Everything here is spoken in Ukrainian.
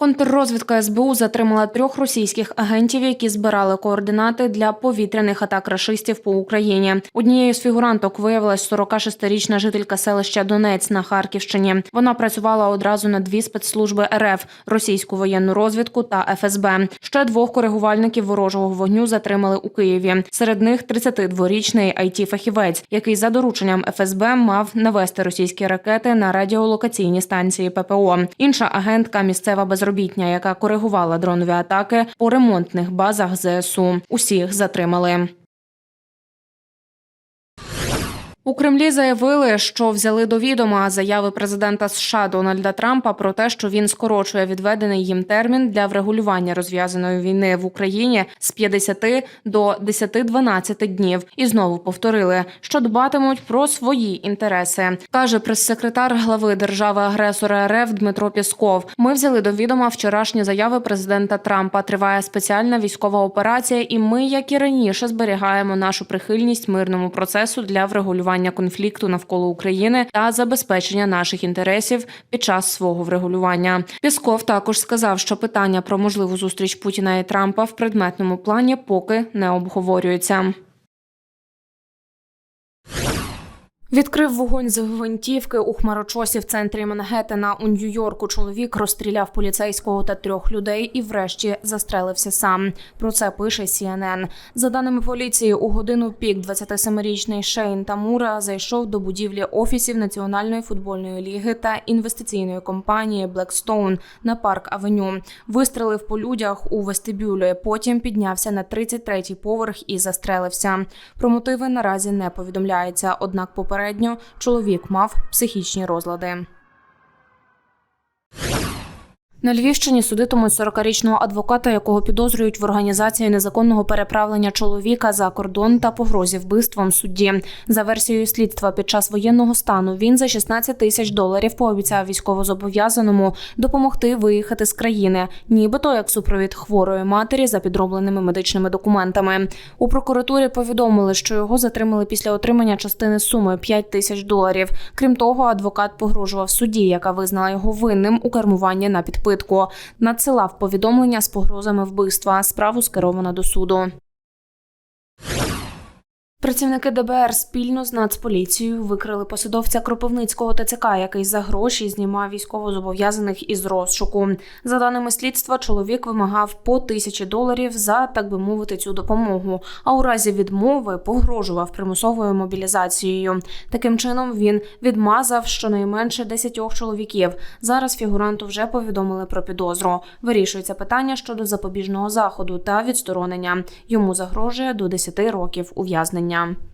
Контррозвідка СБУ затримала трьох російських агентів, які збирали координати для повітряних атак рашистів по Україні. Однією з фігуранток виявилась 46-річна жителька селища Донець на Харківщині. Вона працювала одразу на дві спецслужби РФ – російську воєнну розвідку та ФСБ. Ще двох коригувальників ворожого вогню затримали у Києві. Серед них 32-річний IT-фахівець, який за дорученням ФСБ мав навести російські ракети на радіолокаційні станції ППО. Інша агентка місцева безробітня, яка коригувала дронові атаки по ремонтних базах ЗСУ. Усіх затримали. У Кремлі заявили, що взяли до відома заяви президента США Дональда Трампа про те, що він скорочує відведений їм термін для врегулювання розв'язаної війни в Україні з 50 до 10-12 днів. І знову повторили, що дбатимуть про свої інтереси. каже прес-секретар глави держави-агресора РФ Дмитро Пісков. Ми взяли до відома вчорашні заяви президента Трампа. Триває спеціальна військова операція, і ми, як і раніше, зберігаємо нашу прихильність мирному процесу для врегулювання конфлікту навколо України та забезпечення наших інтересів під час свого врегулювання. Пісков також сказав, що питання про можливу зустріч Путіна і Трампа в предметному плані поки не обговорюється. Відкрив вогонь з гвинтівки у хмарочосі в центрі Мангеттена у Нью-Йорку. Чоловік розстріляв поліцейського та трьох людей і, врешті, застрелився сам. Про це пише CNN. За даними поліції, у годину пік 27-річний Шейн Тамура зайшов до будівлі офісів Національної футбольної ліги та інвестиційної компанії Blackstone на парк Авеню. Вистрелив по людях у вестибюлі. Потім піднявся на 33-й поверх і застрелився. Про мотиви наразі не повідомляється. Однак попередньо чоловік мав психічні розлади. На Львівщині судитимуть 40-річного адвоката, якого підозрюють в організації незаконного переправлення чоловіка за кордон та погрозі вбивством судді. За версією слідства, під час воєнного стану він за 16 тисяч доларів пообіцяв військовозобов'язаному допомогти виїхати з країни, нібито як супровід хворої матері за підробленими медичними документами. У прокуратурі повідомили, що його затримали після отримання частини суми 5 тисяч доларів. Крім того, адвокат погрожував судді, яка визнала його винним у кермуванні на підпитку. Надсилав повідомлення з погрозами вбивства. Справу скеровано до суду. Працівники ДБР спільно з Нацполіцією викрили посадовця Кропивницького ТЦК, який за гроші знімав військовозобов'язаних із розшуку. За даними слідства, чоловік вимагав по тисячі доларів за так би мовити цю допомогу. А у разі відмови погрожував примусовою мобілізацією. Таким чином він відмазав щонайменше 10 чоловіків. Зараз фігуранту вже повідомили про підозру. Вирішується питання щодо запобіжного заходу та відсторонення. Йому загрожує до 10 років ув'язнення. zapomniałam